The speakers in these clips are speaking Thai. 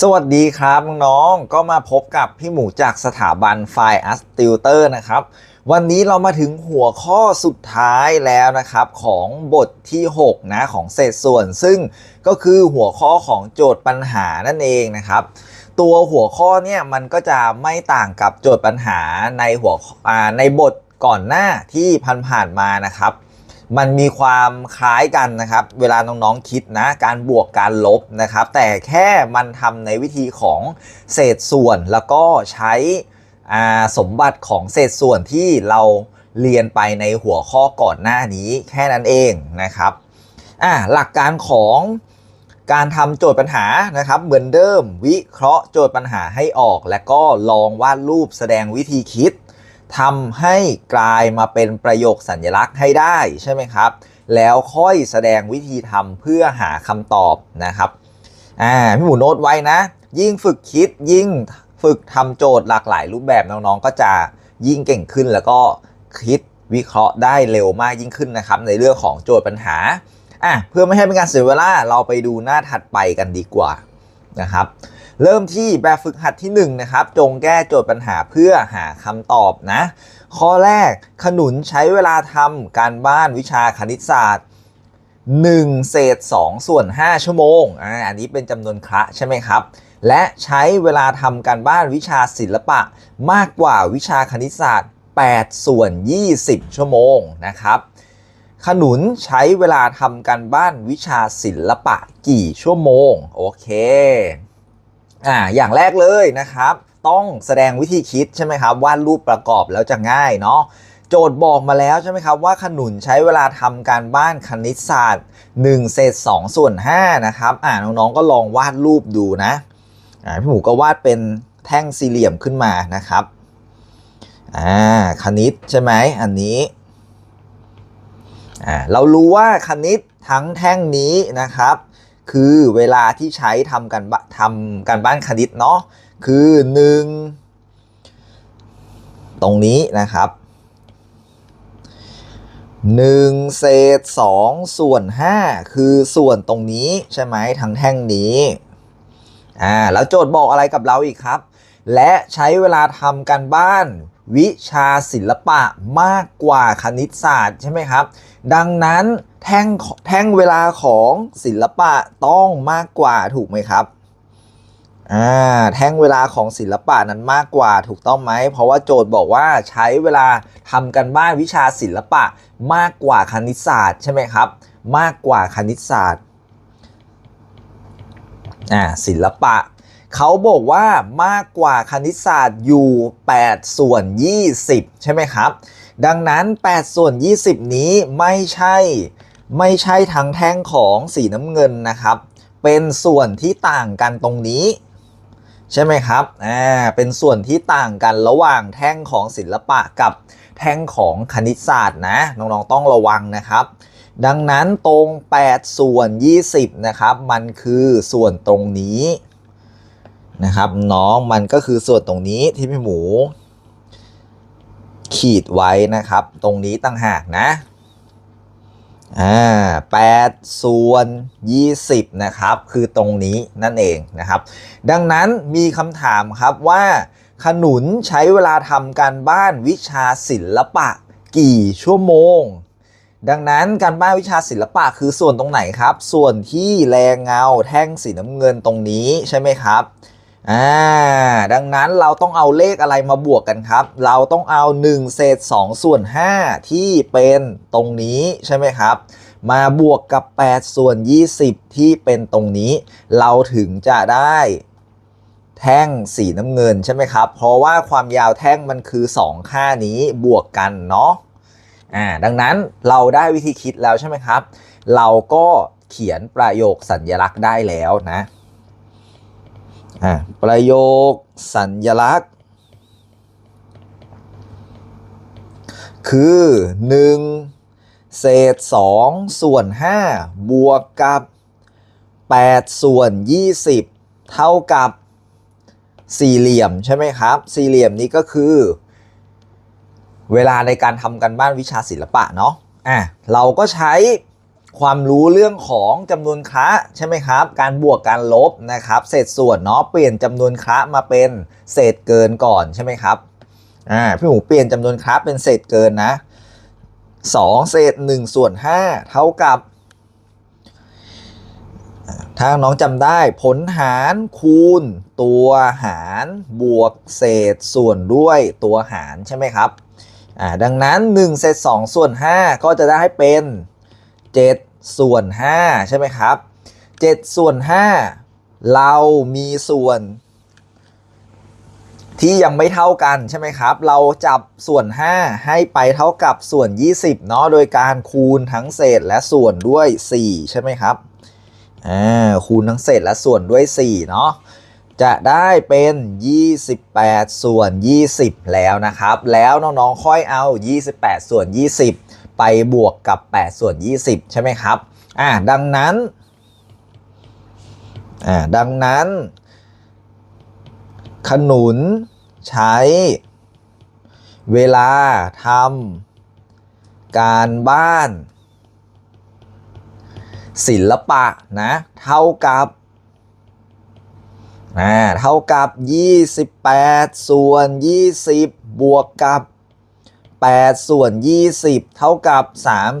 สวัสดีครับน้องๆก็มาพบกับพี่หมูจากสถาบันไฟอัสติวเตอร์นะครับ วันนี้เรามาถึงหัวข้อสุดท้ายแล้วนะครับ ของบทที่ 6 นะของเศษส่วน ซึ่งก็คือหัวข้อของโจทย์ปัญหานั่นเองนะครับ ตัวหัวข้อเนี่ยมันก็จะไม่ต่างกับโจทย์ปัญหาในหัวในบทก่อนหน้าที่ผ่านๆมานะครับ มันมีความคล้ายกันนะครับ เวลาน้องๆคิดนะ การบวกการลบนะครับ แต่แค่มันทำในวิธีของเศษส่วนแล้วก็ใช้สมบัติของเศษส่วนที่เราเรียนไปในหัวข้อก่อนหน้านี้แค่นั้นเองนะครับหลักการของการทำโจทย์ปัญหานะครับ เหมือนเดิมวิเคราะห์โจทย์ปัญหาให้ออก และก็ลองวาดรูปแสดงวิธีคิด ทำให้กลายมาเป็นประโยคสัญลักษณ์ให้ได้ใช่ไหมครับ แล้วค่อยแสดงวิธีทำเพื่อหาคำตอบนะครับอ่าพี่หมูโน้ตไว้นะ ยิ่งฝึกคิดยิ่งฝึกทำโจทย์หลากหลายรูปแบบน้องๆ ก็จะยิ่งเก่งขึ้นแล้วก็คิดวิเคราะห์ได้เร็วมากยิ่งขึ้นนะครับ ในเรื่องของโจทย์ปัญหาอะเพื่อไม่ให้เป็นการเสียเวลาเราไปดูหน้าถัดไปกันดีกว่านะครับ เริ่มที่แบบฝึกหัดที่1นะครับจงแก้โจทย์ปัญหาเพื่อหาคำตอบนะ ข้อแรกขนุนใช้เวลาทำการบ้านวิชาคณิตศาสตร์ 1 เศษ 2 ส่วน 5 ชั่วโมงอ่าอันนี้เป็นจำนวนคระใช่ไหมครับ และใช้เวลาทำการบ้านวิชาศิลปะมากกว่าวิชาคณิตศาสตร์ 8 ส่วน 20 ชั่วโมงนะครับขนุนใช้เวลาทำการบ้านวิชาศิลปะกี่ชั่วโมง โอเค อ่าอย่างแรกเลยนะครับ ต้องแสดงวิธีคิดใช่ไหมครับวาดรูปประกอบแล้วจะง่ายเนาะโจทย์บอกมาแล้วใช่ไหมครับว่าขนุนใช้เวลาทำการบ้านคณิตศาสตร์1เศษ2ส่วน5นะครับอ่าน้องๆก็ลองวาดรูปดูนะอ่าพี่หมูก็วาดเป็นแท่งสี่เหลี่ยมขึ้นมานะครับอ่าคณิตใช่ไหมอันนี้อ่าเรารู้ว่าคณิตทั้งแท่งนี้นะครับ คือเวลาที่ใช้ทำกันบทำการบ้านคณิตเนาะคือ 1 ตรงนี้นะครับ 1 เศษ 2 ส่วน 5 คือส่วนตรงนี้ใช่ไหมทั้งแท่งนี้อ่าแล้วโจทย์บอกอะไรกับเราอีกครับ และใช้เวลาทำการบ้าน วิชาศิลปะมากกว่าคณิตศาสตร์ใช่ไหมครับ ดังนั้นแท่งแท่งเวลาของศิลปะต้องมากกว่าถูกไหมครับอ่าแท่งเวลาของศิลปะนั้นมากกว่าถูกต้องไหม เพราะว่าโจทย์บอกว่าใช้เวลาทำกันบ้านวิชาศิลปะมากกว่าคณิตศาสตร์ใช่ไหมครับ มากกว่าคณิตศาสตร์อ่าศิลปะ เขาบอกว่ามากกว่าคณิตศาสตร์อยู่ 8 ส่วน 20 ใช่ไหมครับ ดังนั้น 8 ส่วน 20 นี้ไม่ใช่ไม่ใช่ทั้งแท่งของสีน้ำเงินนะครับ เป็นส่วนที่ต่างกันตรงนี้ใช่ไหมครับอ่าเป็นส่วนที่ต่างกันระหว่างแท่งของศิลปะกับแท่งของคณิตศาสตร์นะน้องๆต้องระวังนะครับดังนั้นตรง 8 ส่วน 20 นะครับ มันคือส่วนตรงนี้ นะครับ น้องมันก็คือส่วนตรงนี้ที่พี่หมู ขีดไว้นะครับ ตรงนี้ต่างหากนะอ่า8ส่วน20นะครับ คือตรงนี้นั่นเองนะครับ ดังนั้นมีคำถามครับว่าขนุนใช้เวลาทำการบ้านวิชาศิลปะกี่ชั่วโมง ดังนั้นการบ้านวิชาศิลปะคือส่วนตรงไหนครับ ส่วนที่แรงเงาแท่งสีน้ำเงินตรงนี้ใช่ไหมครับ อ่าดังนั้นเราต้องเอาเลขอะไรมาบวกกันครับ เราต้องเอา 1 เศษ 2 ส่วน 5 ที่เป็นตรงนี้ใช่ไหมครับ มาบวกกับ 8 ส่วน 20 ที่เป็นตรงนี้ เราถึงจะได้แท่งสีน้ำเงินใช่ไหมครับ เพราะว่าความยาวแท่งมันคือ 2 ค่านี้บวกกันเนาะอ่าดังนั้นเราได้วิธีคิดแล้วใช่ไหมครับ เราก็เขียนประโยคสัญญลักษณ์ได้แล้วนะ อ่าประโยคสัญญลักษณ์ คือ 1 เศษ 2 ส่วน 5 บวกกับ 8 ส่วน 20 เท่ากับสี่เหลี่ยมใช่ไหมครับ สี่เหลี่ยมนี้ก็คือ เวลาในการทำกันบ้านวิชาศิลปะเนาะอะเราก็ใช้ ความรู้เรื่องของจำนวนคระใช่ไหมครับ การบวกการลบนะครับ เศษส่วนเนาะเปลี่ยนจำนวนคระมาเป็นเศษเกินก่อนใช่ไหมครับอ่าพี่หมูเปลี่ยนจำนวนคระเป็นเศษเกินนะสองเศษหนึ่งส่วนห้าเท่ากับ ถ้าน้องจำได้ผลหารคูณ ตัวหารบวกเศษส่วนด้วยตัวหารใช่ไหมครับอ่าดังนั้น1เศษ2ส่วน5ก็จะได้เป็น 7 ส่วน 5 ใช่ไหมครับ 7 ส่วน 5 เรามีส่วน ที่ยังไม่เท่ากันใช่ไหมครับ เราจับส่วน 5 ให้ไปเท่ากับส่วน 20เนาะโดยการคูณทั้งเศษและส่วนด้วย 4 ใช่ไหมครับอ่าคูณทั้งเศษและส่วนด้วย4เนาะจะได้เป็น 28 ส่วน 20 แล้วนะครับ แล้วน้องๆค่อยเอา 28 ส่วน 20 ไปบวกกับ 8 ส่วน 20 ใช่ไหมครับอ่าดังนั้นอ่าดังนั้น ขนุนใช้เวลาทำการบ้าน ศิลปะนะ เท่ากับเท่ากับ 28 ส่วน 20 บวกกับ 8 ส่วน 20 เท่ากับ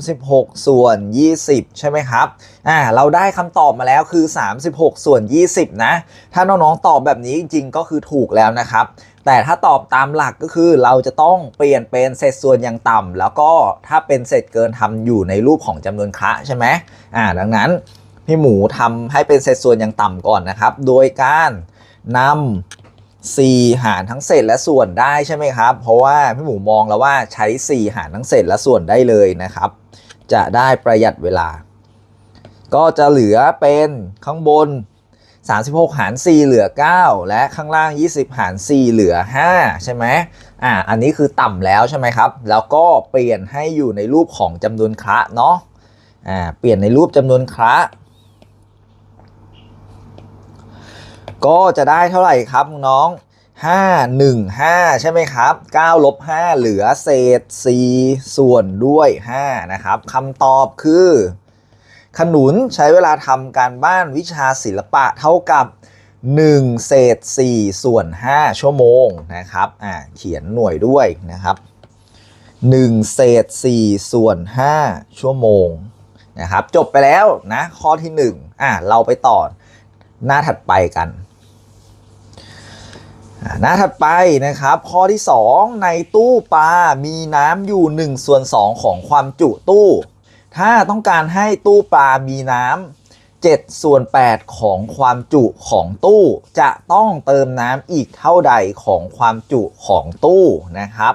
36 ส่วน 20 ใช่ไหมครับอ่าเราได้คำตอบมาแล้วคือ 36 ส่วน 20 นะ ถ้าน้องๆตอบแบบนี้จริงๆก็คือถูกแล้วนะครับ แต่ถ้าตอบตามหลักก็คือเราจะต้องเปลี่ยนเป็นเศษส่วนอย่างต่ำแล้วก็ถ้าเป็นเศษเกินทำอยู่ในรูปของจำนวนคะใช่ไหมอ่าดังนั้นพี่หมูทำให้เป็นเศษส่วนอย่างต่ำก่อนนะครับ โดยการนำ 4 หารทั้งเศษและส่วนได้ใช่ไหมครับ เพราะว่าพี่หมูมองแล้วว่าใช้ 4 หารทั้งเศษและส่วนได้เลยนะครับ จะได้ประหยัดเวลา ก็จะเหลือเป็นข้างบน 36 หาร 4 เหลือ 9 และข้างล่าง 20 หาร 4 เหลือ 5 ใช่ไหมอ่าอันนี้คือต่ำแล้วใช่ไหมครับ แล้วก็เปลี่ยนให้อยู่ในรูปของจำนวนคระเนาะอ่าเปลี่ยนในรูปจำนวนคระ ก็จะได้เท่าไหร่ครับน้อง 5 1 5 ใช่ไหมครับ9ลบ5เหลือเศษ 4 ส่วนด้วย 5 นะครับคำตอบคือ ขนุนใช้เวลาทำการบ้านวิชาศิลปะเท่ากับ 1 เศษ 4 ส่วน 5 ชั่วโมงนะครับอ่าเขียนหน่วยด้วยนะครับ 1 เศษ 4 ส่วน 5 ชั่วโมงนะครับจบไปแล้วนะข้อที่ 1อ่าเราไปต่อหน้าถัดไปกัน หน้าถัดไปนะครับ ข้อที่ 2 ในตู้ปลา มีน้ำอยู่1ส่วน2ของความจุตู้ ถ้าต้องการให้ตู้ปลามีน้ำ7ส่วน8ของความจุของตู้ จะต้องเติมน้ำอีกเท่าใดของความจุของตู้นะครับ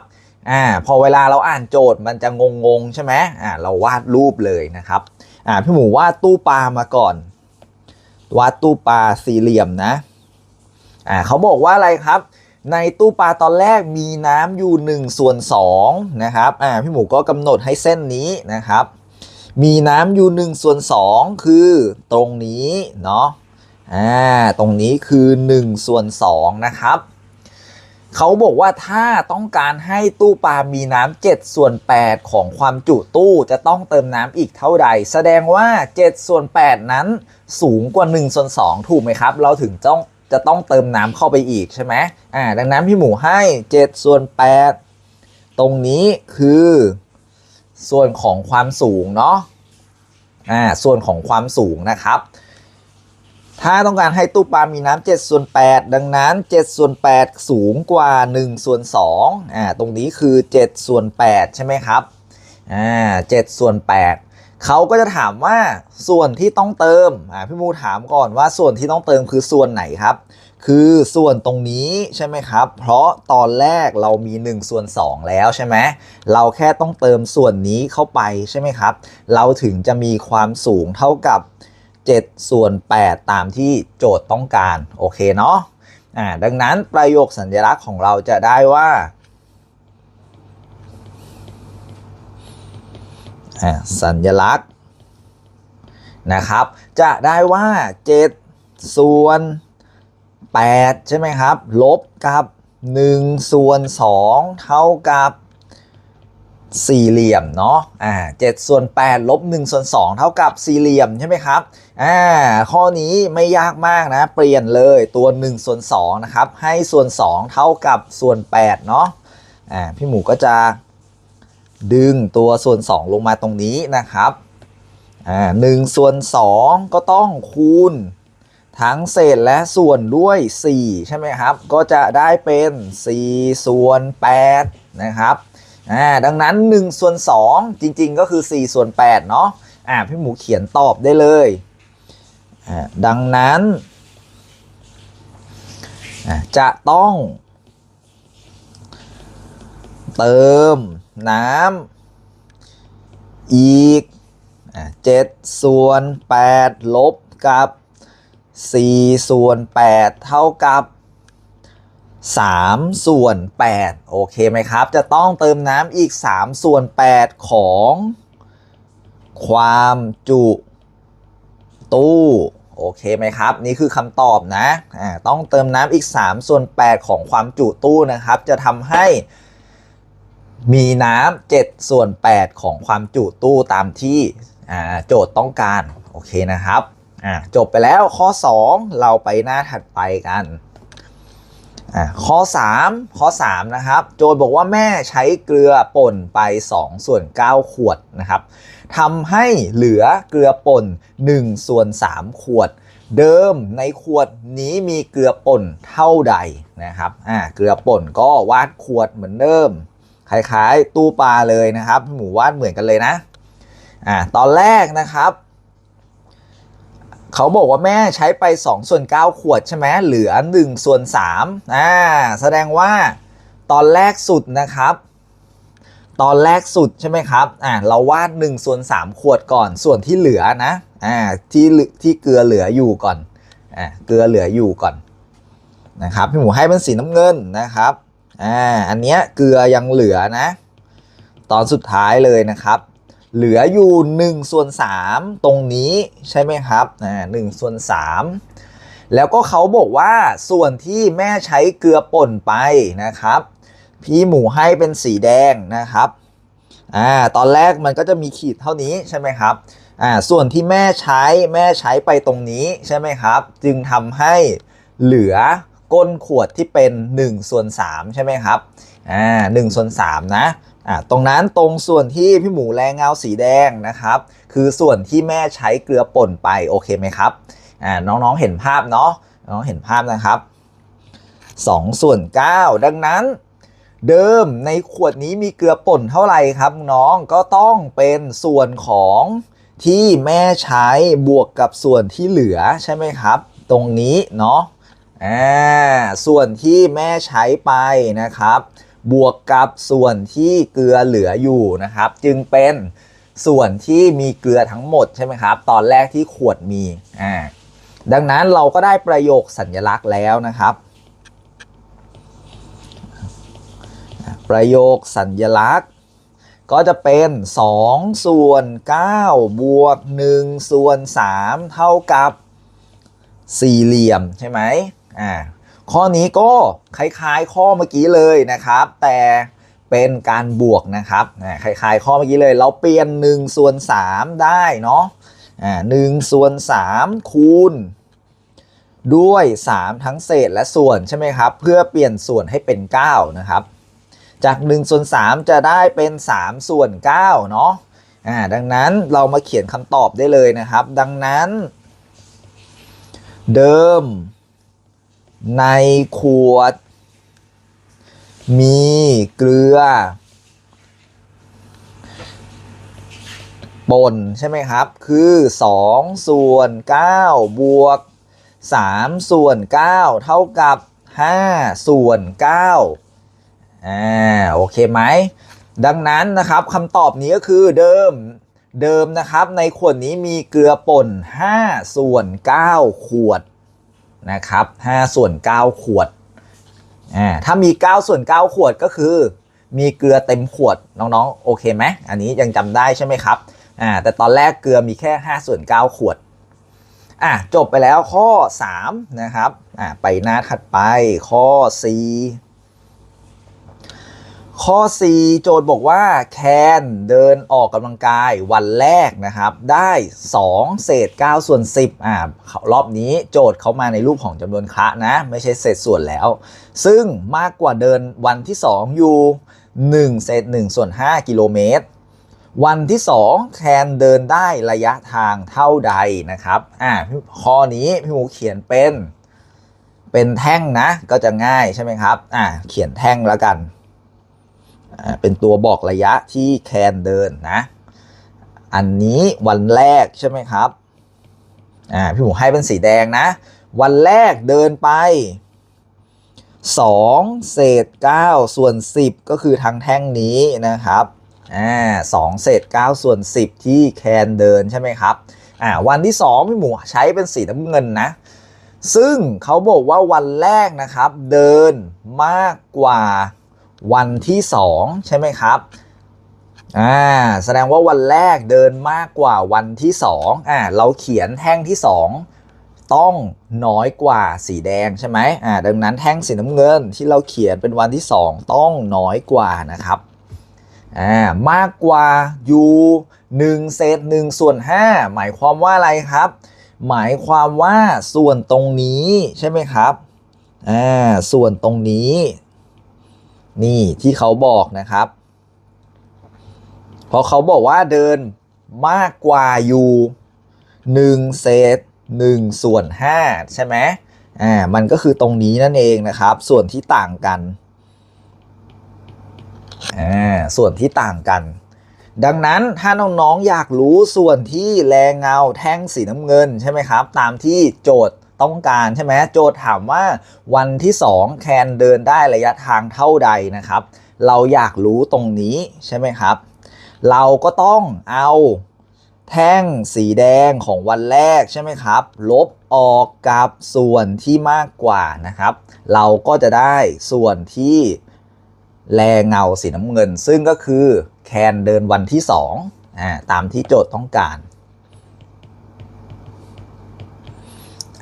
อ่าพอเวลาเราอ่านโจทย์มันจะงงๆ ใช่ไหมอ่าเราวาดรูปเลยนะครับอ่าพี่หมูวาดตู้ปลามาก่อน วาดตู้ปลาสี่เหลี่ยมนะ อ่าเขาบอกว่าอะไรครับ ในตู้ปลาตอนแรกมีน้ำอยู่ 1 ส่วน2นะครับอ่าพี่หมูก็กำหนดให้เส้นนี้นะครับ มีน้ำอยู่1ส่วน2คือตรงนี้เนาะอ่าตรงนี้คือ1ส่วน2นะครับเขาบอกว่าถ้าต้องการให้ตู้ปลามีน้ำ7ส่วน 8 ของความจุตู้จะต้องเติมน้ำอีกเท่าใด แสดงว่า7ส่วน 8 นั้นสูงกว่า1ส่วน2ถูกไหมครับ เราถึงต้อง จะต้องเติมน้ำเข้าไปอีกใช่ไหมอ่าดังนั้นพี่หมูให้ 7 ส่วน 8 ตรงนี้คือส่วนของความสูงเนาะอ่าส่วนของความสูงนะครับ ถ้าต้องการให้ตู้ปลามีน้ำ7ส่วน 8 ดังนั้น 7 ส่วน 8 สูงกว่า 1 ส่วน2อ่าตรงนี้คือ 7 ส่วน 8 ใช่ไหมครับอ่า7ส่วน 8 เขาก็จะถามว่าส่วนที่ต้องเติมอ่าพี่มูถามก่อนว่าส่วนที่ต้องเติมคือส่วนไหนครับ คือส่วนตรงนี้ใช่ไหมครับ เพราะตอนแรกเรามี1ส่วน2 แล้วใช่ไหมเราแค่ต้องเติมส่วนนี้เข้าไปใช่ไหมครับ เราถึงจะมีความสูงเท่ากับ7ส่วน8ตามที่โจทย์ต้องการโอเคเนาะอ่าดังนั้นประโยคสัญลักษณ์ของเราจะได้ว่าอ่า สัญลักษณ์นะครับ จะได้ว่า 7 ส่วน 8 ใช่ไหมครับ ลบกับ 1 ส่วน 2 เท่ากับสี่เหลี่ยมเนาะ อ่าเจ็ดส่วนแปดลบหนึ่งส่วนสองเท่ากับสี่เหลี่ยมใช่ไหมครับ อ่า ข้อนี้ไม่ยากมากนะ เปลี่ยนเลยตัว1ส่วน2นะครับ ให้ส่วน2เท่ากับส่วน8เนาะ อ่า พี่หมูก็จะ ดึงตัวส่วน 2 ลงมาตรงนี้นะครับอ่าหนึ่งส่วน 2 ก็ต้องคูณ ทั้งเศษและส่วนด้วย 4 ใช่ไหมครับ ก็จะได้เป็น 4 ส่วน 8 นะครับอ่าดังนั้น 1 ส่วน 2 จริง ๆ ก็คือ 4 ส่วน 8 เนาะอ่าพี่หมูเขียนตอบได้เลยอ่าดังนั้นอ่าจะต้องเติม น้ำอีกเจ็ดส่วน8ลบกับ4ส่วน8เท่ากับ3ส่วน8โอเคไหมครับ จะต้องเติมน้ำอีก3ส่วน8ของความจุตู้โอเคไหมครับ นี่คือคำตอบนะอ่าต้องเติมน้ำอีก3ส่วน8ของความจุตู้นะครับ จะทำให้ มีน้ำ7ส่วน 8 ของความจุตู้ตามที่โจทย์ต้องการ โอเคนะครับจบไปแล้วข้อ 2 เราไปหน้าถัดไปกันข้อ 3 ข้อ 3 นะครับ โจทย์บอกว่าแม่ใช้เกลือป่นไป 2 ส่วน 9 ขวดนะครับทำให้เหลือเกลือป่น 1 ส่วน 3 ขวด เดิมในขวดนี้มีเกลือป่นเท่าใดนะครับเกลือป่นก็วาดขวดเหมือนเดิม คล้ายๆ ตู้ปลาเลยนะครับ หมูวาดเหมือนกันเลยนะอ่าตอนแรกนะครับ เขาบอกว่าแม่ใช้ไป 2 ส่วน 9 ขวดใช่ไหมเหลือ 1 ส่วน3อ่าแสดงว่าตอนแรกสุดนะครับ ตอนแรกสุดใช่ไหมครับอ่าเราวาด1ส่วน3ขวดก่อนส่วนที่เหลือนะอ่าที่เหลือที่เกลือเหลืออยู่ก่อนอ่าเกลือเหลืออยู่ก่อนนะครับพี่หมูให้เป็นสีน้ำเงินนะครับ อ่าอันเนี้ยเกลือยังเหลือนะ ตอนสุดท้ายเลยนะครับ เหลืออยู่1ส่วน3ตรงนี้ใช่ไหมครับอ่าหนึ่งส่วน3แล้วก็เขาบอกว่าส่วนที่แม่ใช้เกลือป่นไปนะครับ พี่หมูให้เป็นสีแดงนะครับอ่าตอนแรกมันก็จะมีขีดเท่านี้ใช่ไหมครับอ่าส่วนที่แม่ใช้แม่ใช้ไปตรงนี้ใช่ไหมครับ จึงทำให้เหลือ ก้นขวดที่เป็น1ส่วน3ใช่ไหมครับอ่าหนึ่งส่วน3นะอ่าตรงนั้นตรงส่วนที่พี่หมูแรงเงาสีแดงนะครับ คือส่วนที่แม่ใช้เกลือป่นไปโอเคไหมครับอ่าน้องๆเห็นภาพเนาะน้องเห็นภาพนะครับ2ส่วน9ดังนั้นเดิมในขวดนี้มีเกลือป่นเท่าไหร่ครับน้องก็ต้องเป็นส่วนของที่แม่ใช้บวกกับส่วนที่เหลือใช่ไหมครับ ตรงนี้เนาะ อ่าส่วนที่แม่ใช้ไปนะครับ บวกกับส่วนที่เกลือเหลืออยู่นะครับ จึงเป็นส่วนที่มีเกลือทั้งหมดใช่ไหมครับ ตอนแรกที่ขวดมีอ่าดังนั้นเราก็ได้ประโยคสัญลักษณ์แล้วนะครับ ประโยคสัญลักษณ์ ก็จะเป็น 2 ส่วน 9 บวก 1 ส่วน 3 เท่ากับสี่เหลี่ยมใช่ไหม อ่าข้อนี้ก็คล้ายๆ ข้อเมื่อกี้เลยนะครับ แต่เป็นการบวกนะครับคล้ายๆ ข้อเมื่อกี้เลย เราเปลี่ยน1ส่วน3ได้เนาะอ่าหนึ่งส่วน3คูณด้วย 3 ทั้งเศษและส่วนใช่ไหมครับ เพื่อเปลี่ยนส่วนให้เป็น 9 นะครับ จาก1ส่วน3จะได้เป็น 3 ส่วน9เนาะอ่าดังนั้นเรามาเขียนคำตอบได้เลยนะครับ ดังนั้น เดิม ในขวด มีเกลือ ป่นใช่ไหมครับ คือ 2 ส่วน 9 บวก 3 ส่วน 9 เท่ากับ 5 ส่วน 9อ่าโอเคไหม ดังนั้นนะครับคำตอบนี้ก็คือเดิมเดิมนะครับ ในขวดนี้มีเกลือป่น 5 ส่วน 9 ขวด นะครับ5ส่วน 9 ขวดอ่าถ้ามี 9 ส่วน 9 ขวดก็คือ มีเกลือเต็มขวดน้องๆโอเคไหมอันนี้ยังจำได้ใช่ไหมครับอ่าแต่ตอนแรกเกลือมีแค่ 5 ส่วน 9 ขวดอะจบไปแล้วข้อ 3 นะครับอ่าไปหน้าถัดไปข้อ 4 ข้อ 4 โจทย์บอกว่าแคนเดินออกกำลังกายวันแรกนะครับ ได้ 2 เศษ 9 ส่วน 10อ่ารอบนี้โจทย์เขามาในรูปของจำนวนคะนะ ไม่ใช่เศษส่วนแล้ว ซึ่งมากกว่าเดินวันที่ 2 อยู่ 1 เศษ 1 ส่วน 5 กิโลเมตร วันที่ 2 แคนเดินได้ระยะทางเท่าใดนะครับอ่าข้อนี้พี่หมูเขียนเป็น เป็นแท่งนะ ก็จะง่ายใช่ไหมครับอ่าเขียนแท่งแล้วกัน เป็นตัวบอกระยะที่แคนเดินนะ อันนี้วันแรกใช่ไหมครับอ่าพี่หมูให้เป็นสีแดงนะ วันแรกเดินไป 2 เศษ 9 ส่วน 10 ก็คือทั้งแท่งนี้นะครับอ่าสองเศษ 9 ส่วน 10 ที่แคนเดินใช่ไหมครับอ่าวันที่ 2 พี่หมูใช้เป็นสีน้ำเงินนะ ซึ่งเขาบอกว่าวันแรกนะครับ เดินมากกว่า วันที่ 2 ใช่ไหมครับอ่าแสดงว่าวันแรกเดินมากกว่าวันที่2อ่าเราเขียนแท่งที่ 2 ต้องน้อยกว่าสีแดงใช่ไหมอ่าดังนั้นแท่งสีน้ำเงินที่เราเขียนเป็นวันที่ 2 ต้องน้อยกว่านะครับอ่ามากกว่าอยู่1เศษ1ส่วน5หมายความว่าอะไรครับ หมายความว่าส่วนตรงนี้ใช่ไหมครับอ่าส่วนตรงนี้ นี่ที่เขาบอกนะครับเพราะเขาบอกว่าเดินมากกว่าอยู่1เศษ1ส่วน5ใช่ไหมอ่ามันก็คือตรงนี้นั่นเองนะครับ ส่วนที่ต่างกันอ่าส่วนที่ต่างกัน ดังนั้นถ้าน้องๆอยากรู้ส่วนที่แรงเงาแท่งสีน้ำเงินใช่ไหมครับ ตามที่โจทย์ ต้องการใช่ไหมโจทย์ถามว่าวันที่ 2 แคนเดินได้ระยะทางเท่าใดนะครับ เราอยากรู้ตรงนี้ใช่ไหมครับ เราก็ต้องเอาแท่งสีแดงของวันแรกใช่ไหมครับ ลบออกกับส่วนที่มากกว่านะครับ เราก็จะได้ส่วนที่แรงเงาสีน้ำเงิน ซึ่งก็คือแคนเดินวันที่2อ่าตามที่โจทย์ต้องการ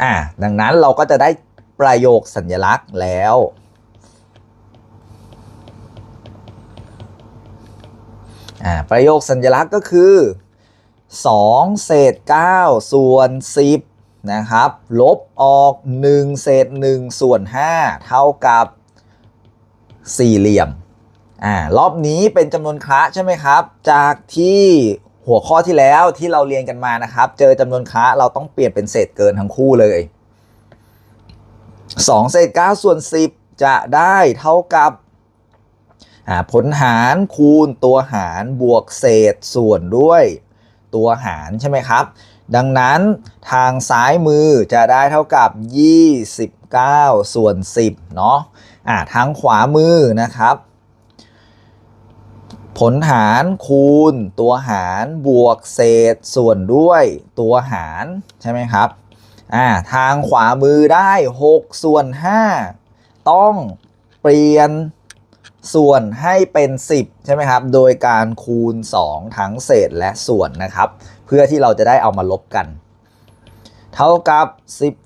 อ่าดังนั้นเราก็จะได้ประโยคสัญลักษณ์แล้ว อ่าประโยคสัญลักษณ์ก็คือ 2 เศษ 9 ส่วน 10 นะครับ ลบออก 1 เศษ 1 ส่วน 5 เท่ากับสี่เหลี่ยมอ่ารอบนี้เป็นจำนวนคระใช่ไหมครับ จากที่ หัวข้อที่แล้วที่เราเรียนกันมานะครับ เจอจำนวนคระเราต้องเปลี่ยนเป็นเศษเกินทั้งคู่เลย 2 เศษ9ส่วน 10 จะได้เท่ากับผลหารคูณตัวหารบวกเศษส่วนด้วยตัวหารใช่ไหมครับ ดังนั้นทางซ้ายมือจะได้เท่ากับ 29 ส่วน 10 เนาะอ่าทางขวามือนะครับ ผลหารคูณ ตัวหารบวกเศษส่วนด้วยตัวหารใช่ไหมครับอ่าทางขวามือได้6ส่วน5ต้องเปลี่ยนส่วนให้เป็น 10 ใช่ไหมครับ โดยการคูณ 2 ทั้งเศษและส่วนนะครับ เพื่อที่เราจะได้เอามาลบกัน เท่ากับ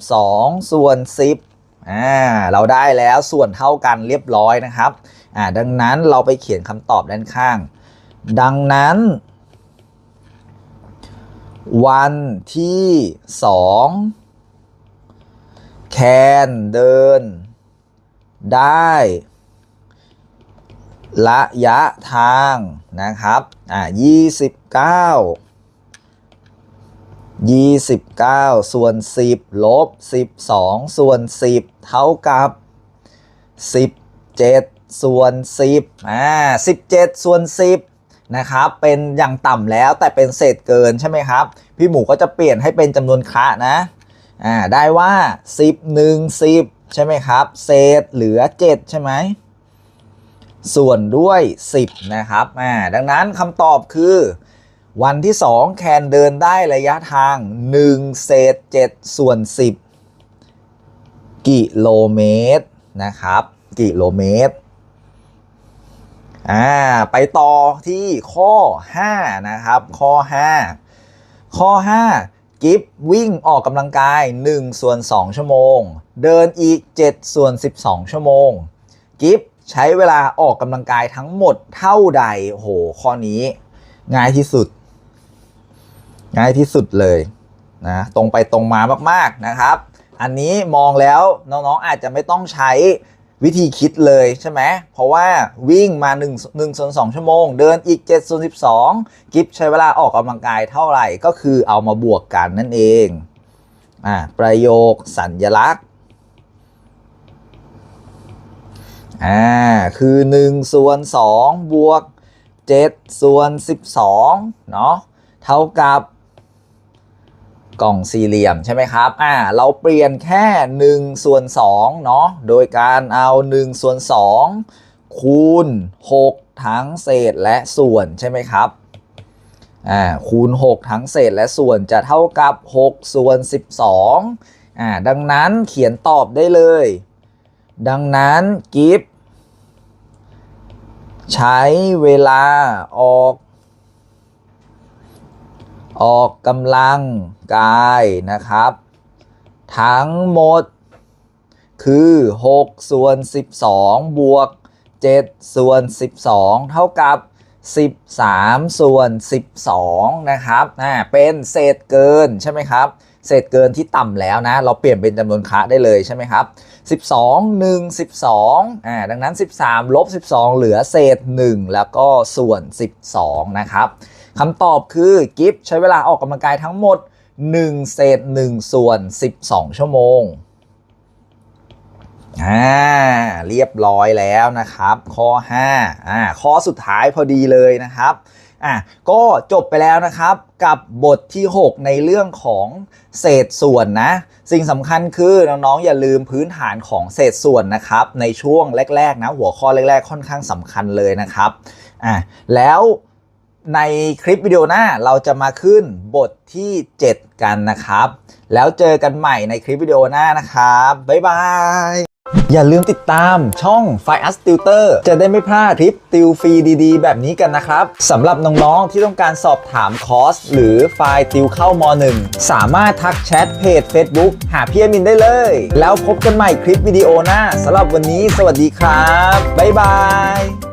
12 ส่วน 10อ่าเราได้แล้วส่วนเท่ากันเรียบร้อยนะครับ อ่าดังนั้นเราไปเขียนคำตอบด้านข้าง ดังนั้น วันที่2แคนเดิน ได้ระยะทางนะครับ อ่า29 29ส่วน10ลบ12ส่วน10เท่ากับ17 ส่วน 10อ่า17 ส่วน 10นะครับเป็นอย่างต่ำแล้วแต่เป็นเศษเกินใช่ไหมครับ พี่หมูก็จะเปลี่ยนให้เป็นจำนวนคะนะอ่าได้ว่า 10 1 10 ใช่ไหมครับ เศษเหลือ 7 ใช่ไหมส่วนด้วย 10 นะครับอ่าดังนั้นคำตอบคือ วันที่ 2 แคนเดินได้ระยะทาง 1 เศษ 7 ส่วน 10 กิโลเมตรนะครับ กิโลเมตร อ่าไปต่อที่ข้อ 5 นะครับ ข้อ 5 ข้อ 5 กิฟวิ่งออกกำลังกาย1ส่วน2ชั่วโมง เดินอีก7ส่วน12 ชั่วโมง กิฟใช้เวลาออกกำลังกายทั้งหมดเท่าใดโอ้โหข้อนี้ง่ายที่สุด ง่ายที่สุดเลยนะตรงไปตรงมามากๆนะครับ อันนี้มองแล้วน้องๆอาจจะไม่ต้องใช้ วิธีคิดเลยใช่ไหม เพราะว่าวิ่งมา1 1ส่วน2ชั่วโมง เดินอีก7ส่วน12 กิฟใช้เวลาออกกำลังกายเท่าไหร่ก็คือเอามาบวกกันนั่นเองอ่าประโยคสัญญลักษณ์อ่าคือ1ส่วน2บวก7ส่วน12เนาะเท่ากับ กล่องสี่เหลี่ยมใช่ไหมครับอ่าเราเปลี่ยนแค่1ส่วน2เนาะโดยการเอา1ส่วน2คูณ 6 ทั้งเศษและส่วนใช่ไหมครับอ่าคูณ 6 ทั้งเศษและส่วนจะเท่ากับ 6 ส่วน 12อ่าดังนั้นเขียนตอบได้เลย ดังนั้นกิฟใช้เวลาออก ออกกำลังกายนะครับ ทั้งหมดคือ 6 ส่วน 12 บวก 7 ส่วน 12 เท่ากับ 13 ส่วน 12 นะครับอ่าเป็นเศษเกินใช่ไหมครับ เศษเกินที่ต่ำแล้วนะ เราเปลี่ยนเป็นจำนวนคะได้เลยใช่ไหมครับ 12 1 12อ่าดังนั้น 13 ลบ 12 เหลือเศษ 1 แล้วก็ส่วน 12 นะครับ คำตอบคือกิฟใช้เวลาออกกำลังกายทั้งหมด 1 เศษ 1 ส่วน 12 ชั่วโมงอ่าเรียบร้อยแล้วนะครับ ข้อ5อ่าข้อสุดท้ายพอดีเลยนะครับอะก็จบไปแล้วนะครับกับบทที่ 6 ในเรื่องของเศษส่วนนะ สิ่งสำคัญคือน้องๆอย่าลืมพื้นฐานของเศษส่วนนะครับ ในช่วงแรก ๆ นะ หัวข้อแรก ๆ ค่อนข้างสำคัญเลยนะครับอะแล้ว ในคลิปวิดีโอหน้าเราจะมาขึ้นบทที่ 7 กันนะครับ แล้วเจอกันใหม่ในคลิปวิดีโอหน้านะครับ บ๊ายบาย อย่าลืมติดตามช่อง f i r e Tutor จะได้ไม่พลาดคลิปติวฟรีดีๆ แบบนี้กันนะครับสำหรับน้องๆที่ต้องการสอบถามคอร์ส หรือไฟล์ติวเข้าม1สามารถทักแชทเพจ Facebook หาพี่อมินได้เลย แล้วพบกันใหม่คลิปวิดีโอหน้าสำหรับวันนี้ สวัสดีครับ บ๊ายบาย